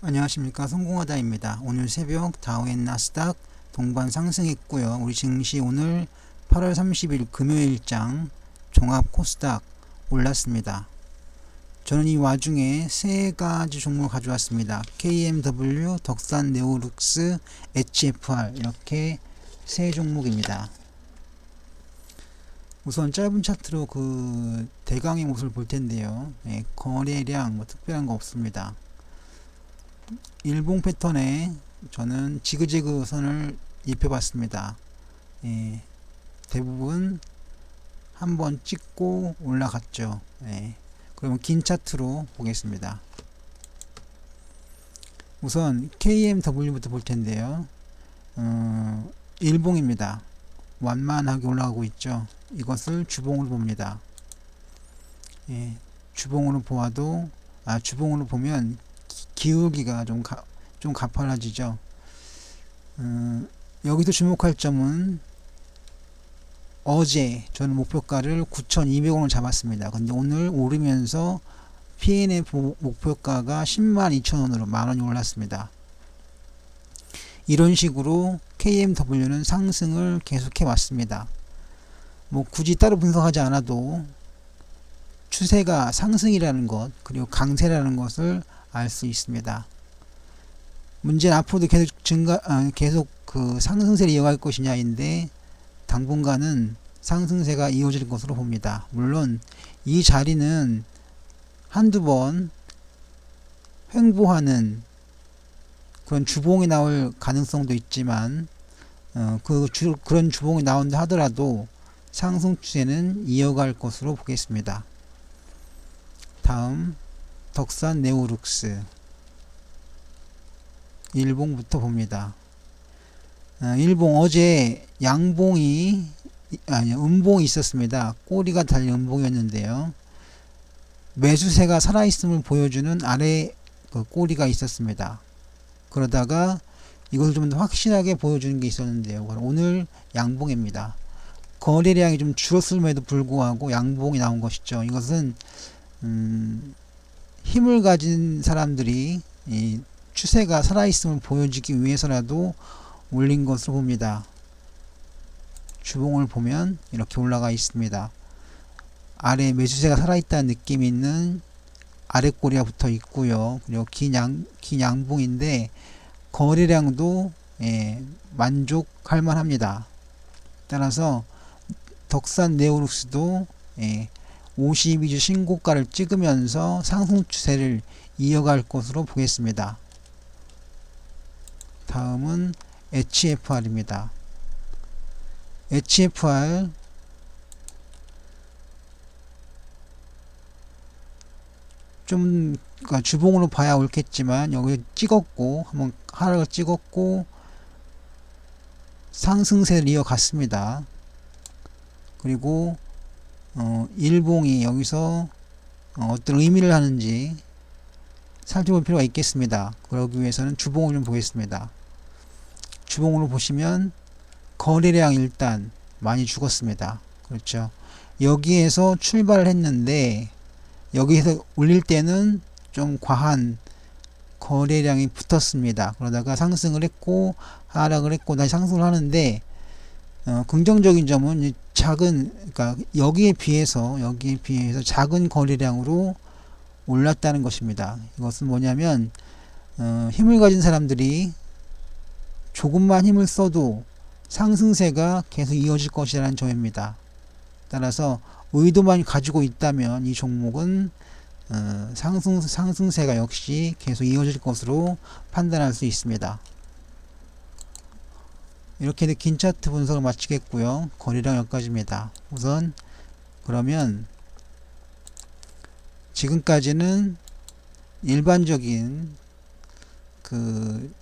안녕하십니까 성공하다입니다. 오늘 새벽 다우앤 나스닥 동반 상승했고요. 우리 증시 오늘 8월 30일 금요일장 종합 코스닥 올랐습니다. 저는 이 와중에 세 가지 종목을 가져왔습니다. KMW, 덕산 네오룩스, HFR 이렇게 세 종목입니다. 우선 짧은 차트로 그 대강의 모습을 볼 텐데요. 예, 거래량 뭐 특별한 거 없습니다. 일봉 패턴에 저는 지그재그 선을 입혀봤습니다. 예, 대부분 한번 찍고 올라갔죠. 예, 그러면 긴 차트로 보겠습니다. 우선 KMW부터 볼 텐데요. 어, 일봉입니다. 완만하게 올라가고 있죠. 이것을 주봉으로 봅니다. 예, 주봉으로 보아도 아 주봉으로 보면 기울기가 좀, 가, 좀 가팔라지죠. 음, 여기서 주목할 점은 어제 저는 목표가를 9,200원을 잡았습니다. 근데 오늘 오르면서 PN의 목표가가 10만 2천원으로 만원이 올랐습니다. 이런 식으로 KMW는 상승을 계속해 왔습니다. 뭐 굳이 따로 분석하지 않아도 추세가 상승이라는 것 그리고 강세라는 것을 알 수 있습니다. 문제는 앞으로도 계속 증가 아, 계속 그 상승세를 이어갈 것이냐인데 당분간은 상승세가 이어질 것으로 봅니다. 물론 이 자리는 한두 번 횡보하는 그런 주봉이 나올 가능성도 있지만 어, 그 주, 그런 주봉이 나온다 하더라도 상승 추세는 이어갈 것으로 보겠습니다. 다음 덕산 네오룩스 일봉부터 봅니다. 어, 일봉 어제 양봉이 아니 음봉이 있었습니다. 꼬리가 달린 음봉이었는데요. 매수세가 살아있음을 보여주는 아래 그 꼬리가 있었습니다. 그러다가 이것을 좀더 확실하게 보여주는 게 있었는데요. 오늘 양봉입니다. 거래량이 좀 줄었음에도 불구하고 양봉이 나온 것이죠. 이것은 음, 힘을 가진 사람들이 이 추세가 살아있음을 보여주기 위해서라도 올린 것으로 봅니다. 주봉을 보면 이렇게 올라가 있습니다. 아래 매수세가 살아있다는 느낌이 있는 아래 꼬리가 붙어 있고요. 그리고 긴 양, 긴 양봉인데 거래량도 예, 만족할 만합니다. 따라서 덕산 네오룩스도 예, 52주 신고가를 찍으면서 상승 추세를 이어갈 것으로 보겠습니다. 다음은 HFR입니다. HFR 좀 그러니까 주봉으로 봐야 옳겠지만 여기 찍었고 한번 하락을 찍었고 상승세를 이어갔습니다. 그리고 어, 일봉이 여기서 어, 떤 의미를 하는지 살펴볼 필요가 있겠습니다. 그러기 위해서는 주봉을 좀 보겠습니다. 주봉으로 보시면 거래량 일단 많이 죽었습니다. 그렇죠. 여기에서 출발을 했는데 여기에서 올릴 때는 좀 과한 거래량이 붙었습니다. 그러다가 상승을 했고 하락을 했고 다시 상승을 하는데 어, 긍정적인 점은 작은 그러니까 여기에 비해서 여기에 비해서 작은 거래량으로 올랐다는 것입니다. 이것은 뭐냐면 어, 힘을 가진 사람들이 조금만 힘을 써도 상승세가 계속 이어질 것이라는 점입니다. 따라서 의도만 가지고 있다면 이 종목은 어, 상승 상승세가 역시 계속 이어질 것으로 판단할 수 있습니다. 이렇게 긴 차트 분석을 마치겠고요. 거래량 여기까지입니다. 우선 그러면 지금까지는 일반적인 그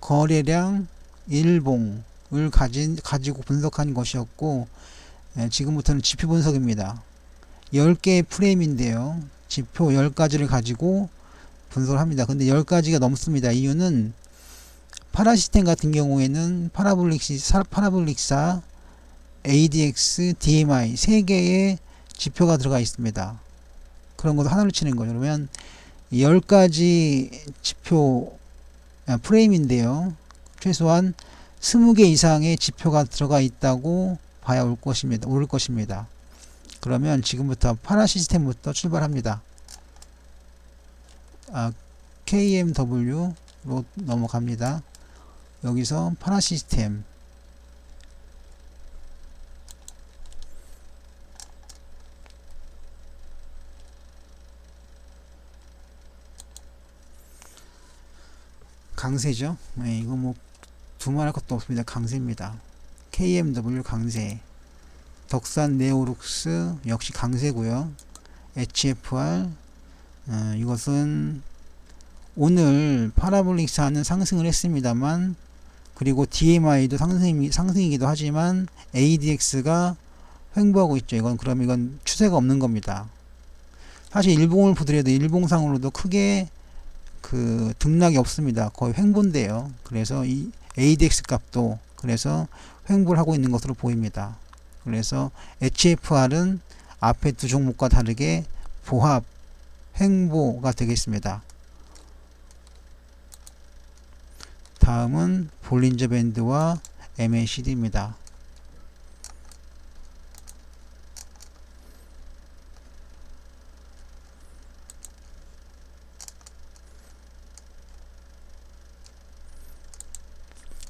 거래량 일봉을 가진 가지고 분석한 것이었고 예, 지금부터는 지표 분석입니다. 10개의 프레임인데요. 지표 10가지를 가지고 분석을 합니다. 근데 10가지가 넘습니다. 이유는 파라 시스템 같은 경우에는 파라볼릭시, 파라볼릭사, ADX, DMI 세 개의 지표가 들어가 있습니다. 그런 것을 하나로 치는 거죠. 그러면 10가지 지표 아, 프레임인데요. 최소한 20개 이상의 지표가 들어가 있다고 봐야 올 것입니다. 올 것입니다. 그러면 지금부터 파라 시스템부터 출발합니다. 아, KMW로 넘어갑니다. 여기서 파라 시스템 강세죠. 네, 이거 뭐 두말할 것도 없습니다. 강세입니다. KMW 강세 덕산 네오룩스 역시 강세고요. HFR 어, 이것은 오늘 파라볼릭사는 상승을 했습니다만 그리고 DMI도 상승, 상승이기도 하지만 ADX가 횡보하고 있죠. 이건 그럼 이건 추세가 없는 겁니다. 사실 일봉을 보더라도 일봉상으로도 크게 그 등락이 없습니다. 거의 횡보인데요. 그래서 이 ADX 값도 그래서 횡보를 하고 있는 것으로 보입니다. 그래서 HFR은 앞에 두 종목과 다르게 보합 횡보가 되겠습니다. 다음은 볼린저 밴드와 MACD입니다.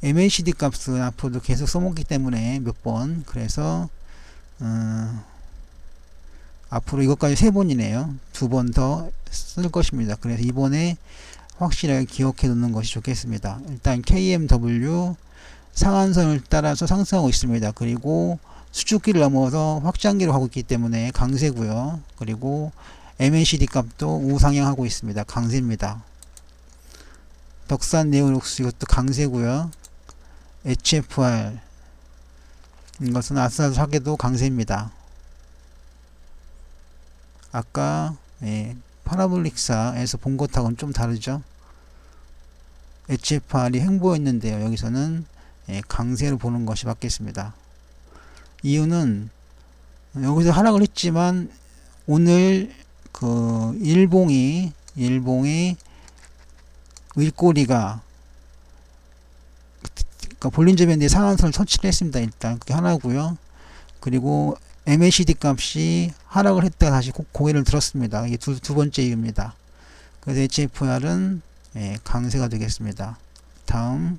MACD 값은 앞으로도 계속 써먹기 때문에 몇 번 그래서 어, 앞으로 이것까지 세 번이네요. 두 번 더 쓸 것입니다. 그래서 이번에 확실하게 기억해 놓는 것이 좋겠습니다. 일단 KMW 상한선을 따라서 상승하고 있습니다. 그리고 수축기를 넘어서 확장기로 가고 있기 때문에 강세고요. 그리고 MACD 값도 우상향하고 있습니다. 강세입니다. 덕산 네오룩스 이것도 강세고요. HFR 이것은 아스아스하게도 강세입니다. 아까 예, 파라볼릭사에서 본 것하고는 좀 다르죠. HFR이 횡보했는데요. 여기서는 예, 강세를 보는 것이 맞겠습니다. 이유는 여기서 하락을 했지만 오늘 그 일봉이 일봉의 윗꼬리가 그러니까 볼린저 밴드의 상한선을 터치를 했습니다. 일단 그게 하나고요. 그리고 MACD 값이 하락을 했다가 다시 고개를 들었습니다. 이게 두, 두 번째 이유입니다. 그래서 HFR은 예, 강세가 되겠습니다. 다음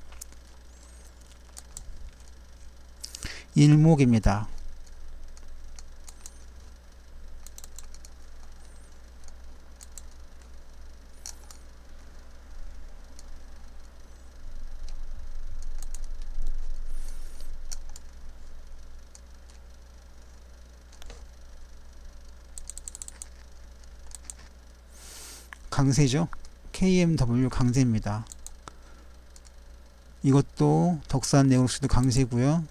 일목입니다. 강세죠. KMW 강세입니다. 이것도 덕산 네오룩스도 강세고요.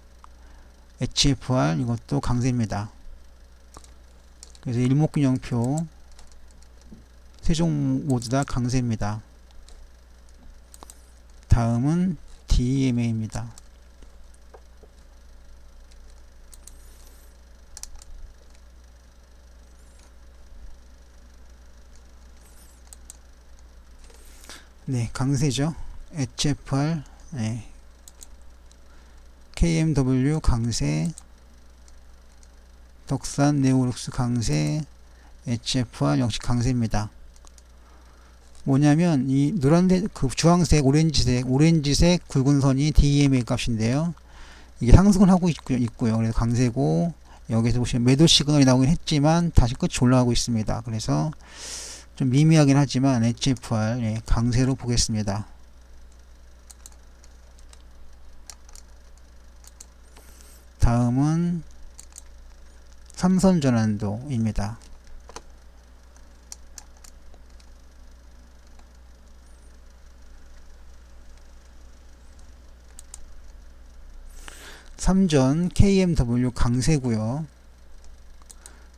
HFR 이것도 강세입니다. 그래서 일목균형표 세 종 모두 다 강세입니다. 다음은 DMA입니다. 네, 강세죠. HFR, 네. KMW 강세, 덕산 네오룩스 강세, HFR 역시 강세입니다. 뭐냐면 이 노란색, 그 주황색, 오렌지색, 오렌지색 굵은 선이 DMA 값인데요. 이게 상승을 하고 있고요. 있고요. 그래서 강세고 여기서 보시면 매도 시그널이 나오긴 했지만 다시 끝이 올라가고 있습니다. 그래서 좀 미미하긴 하지만 HFR 예, 강세로 보겠습니다. 다음은 삼선 전환도입니다. 삼전 KMW 강세고요.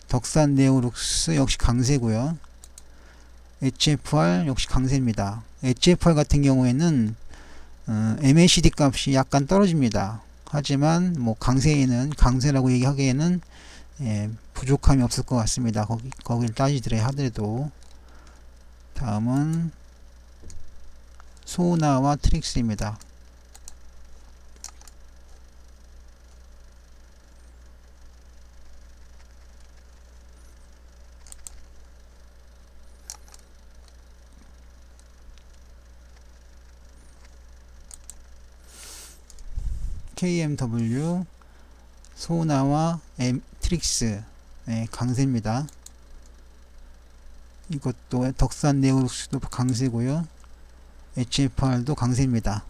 덕산 네오룩스 역시 강세고요. HFR 역시 강세입니다. HFR 같은 경우에는 어, MACD 값이 약간 떨어집니다. 하지만 뭐 강세에는 강세라고 얘기하기에는 예, 부족함이 없을 것 같습니다. 거기 거기를 따지더래 하더라도 다음은 소나와 트릭스입니다. KMW 소나와 M 트릭스 네, 강세입니다. 이것도 덕산 네오룩스도 강세고요. HFR도 강세입니다.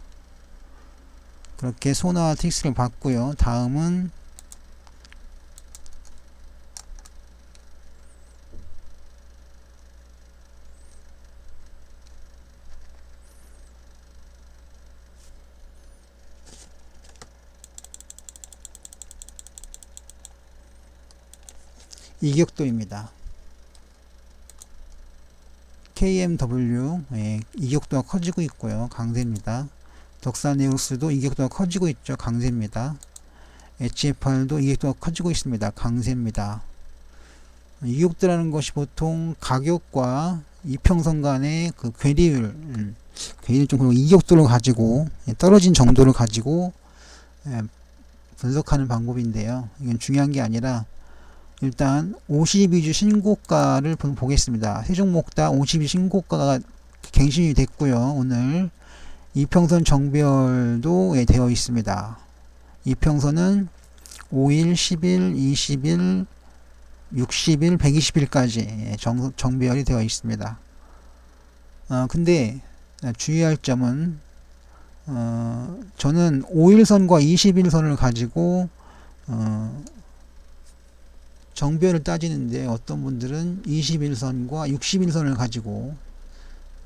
그렇게 소나와 트릭스를 봤고요. 다음은 이격도입니다. KMW 예, 이격도가 커지고 있고요. 강세입니다. 덕산네오스도 이격도가 커지고 있죠. 강세입니다. HFR도 이격도가 커지고 있습니다. 강세입니다. 이격도라는 것이 보통 가격과 이평선 간의 그 괴리율, 음, 괴리율 좀 이격도를 가지고 예, 떨어진 정도를 가지고 예, 분석하는 방법인데요. 이건 중요한 게 아니라 일단 52주 신고가를 보겠습니다. 세 종목 다 52주 신고가가 갱신이 됐고요. 오늘 이평선 정별도 예, 되어 있습니다. 이평선은 5일, 10일, 20일, 60일, 120일까지 정, 정별이 되어 있습니다. 어, 근데 주의할 점은 어, 저는 5일선과 20일선을 가지고 어, 정별을 따지는데 어떤 분들은 21선과 61선을 가지고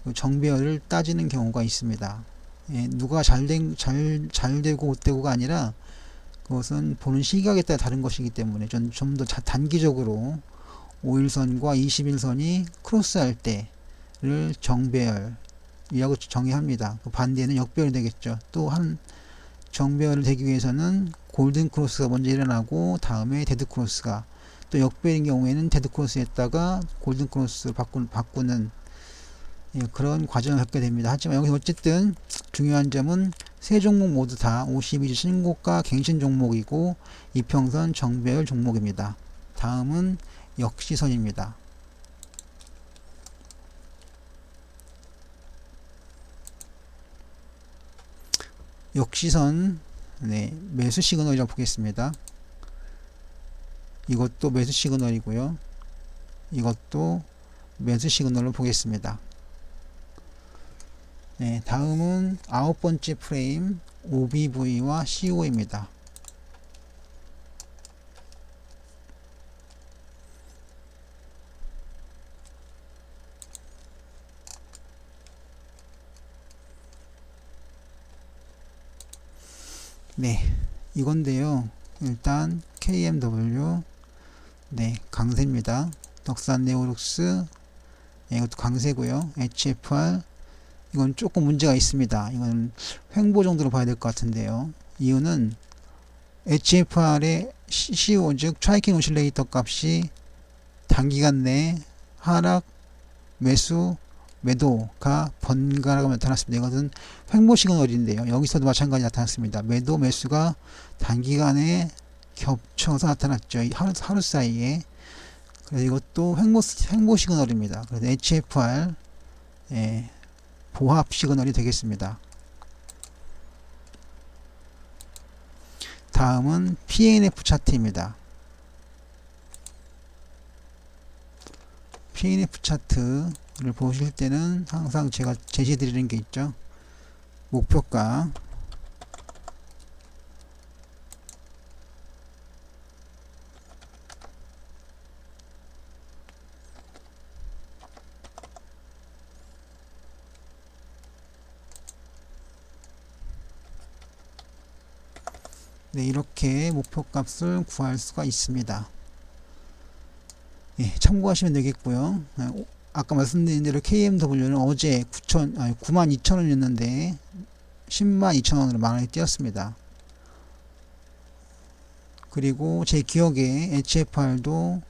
그 정별을 따지는 경우가 있습니다. 예, 누가 잘된 잘, 잘 되고 못 되고가 아니라 그것은 보는 시각에 따라 다른 것이기 때문에 좀좀더 단기적으로 5일선과 21선이 크로스할 때를 정배열이라고 정의합니다. 그 반대는 역별이 되겠죠. 또한 정배열을 되기 위해서는 골든 크로스가 먼저 일어나고 다음에 데드 크로스가 또 역배인 경우에는 데드 크로스에다가 골든 크로스 바꾸, 바꾸는 예, 그런 과정을 겪게 됩니다. 하지만 여기 어쨌든 중요한 점은 세 종목 모두 다 52주 신고가 갱신 종목이고 이평선 정배열 종목입니다. 다음은 역시선입니다. 역시선 네, 매수 시그널이라고 보겠습니다. 이것도 매수 시그널이고요. 이것도 매수 시그널로 보겠습니다. 네, 다음은 아홉 번째 프레임 OBV와 CO입니다. 네, 이건데요. 일단 KMW 네, 강세입니다. 덕산 네오룩스 네, 이것도 강세고요. HFR 이건 조금 문제가 있습니다. 이건 횡보 정도로 봐야 될 것 같은데요. 이유는 HFR의 CO 즉 트라이킹 오실레이터 값이 단기간 내 하락, 매수, 매도가 번갈아가 나타났습니다. 이것은 횡보 시그널인데요. 여기서도 마찬가지 나타났습니다. 매도, 매수가 단기간에 겹쳐서 나타났죠. 하루, 하루 사이에. 그래서 이것도 횡보, 횡보 시그널입니다. 그래서 HFR, 예, 보합 시그널이 되겠습니다. 다음은 PNF 차트입니다. PNF 차트를 보실 때는 항상 제가 제시 드리는 게 있죠. 목표가 네, 이렇게 목표값을 구할 수가 있습니다. 예, 참고하시면 되겠고요. 네, 아까 말씀드린 대로 KMW는 어제 9천, 아니 9만 2천 원이었는데 10만 2천 원으로 만 원이 뛰었습니다. 그리고 제 기억에 HFR도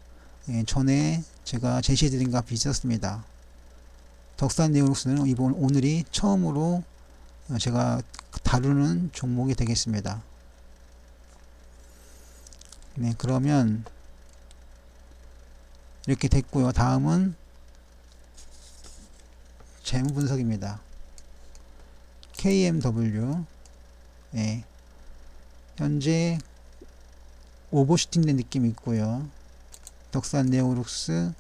예, 전에 제가 제시해드린 값이 있었습니다. 덕산 네오룩스는 이번 오늘이 처음으로 어, 제가 다루는 종목이 되겠습니다. 네, 그러면 이렇게 됐고요. 다음은 재무 분석입니다. KMW 네, 현재 오버슈팅 된 느낌이 있고요. 덕산 네오룩스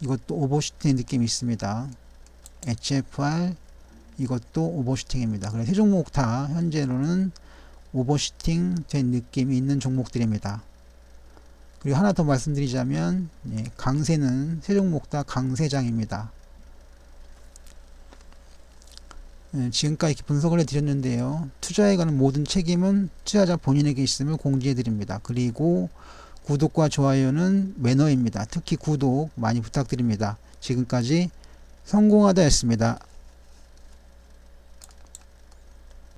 이것도 오버슈팅 느낌이 있습니다. HFR 이것도 오버슈팅입니다. 그래서 세 종목 다 현재로는 오버슈팅 된 느낌이 있는 종목들입니다. 그리고 하나 더 말씀드리자면 예, 강세는 세 종목 다 강세장입니다. 예, 지금까지 이렇게 분석을 해드렸는데요. 투자에 관한 모든 책임은 투자자 본인에게 있음을 공지해드립니다. 그리고 구독과 좋아요는 매너입니다. 특히 구독 많이 부탁드립니다. 지금까지 성공하다였습니다.